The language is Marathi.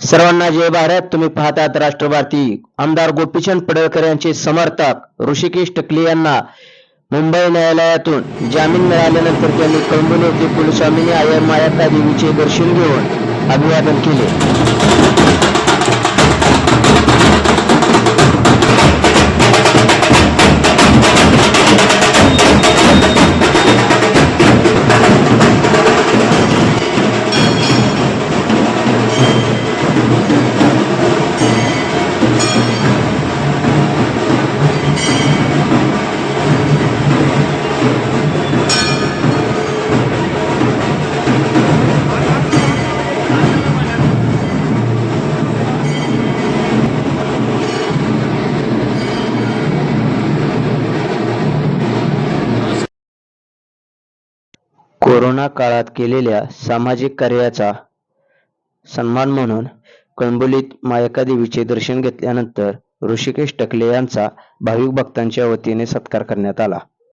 सर्वांना जय भारत. तुम्ही पाहतात राष्ट्रभारती आमदार गोपीचंद पडळकर यांचे समर्थक ऋषिकेश टकले यांना मुंबई न्यायालयातून जामीन मिळाल्यानंतर त्यांनी कळंबोली येथे कुलस्वामिनी आय मायाता देवीचे दर्शन घेऊन अभिवादन केले. कोरोना काळात केलेल्या सामाजिक कार्याचा सन्मान म्हणून कळंबोलीत मायका देवीचे दर्शन घेतल्यानंतर ऋषिकेश टकले यांचा भाविक भक्तांच्या वतीने सत्कार करण्यात आला.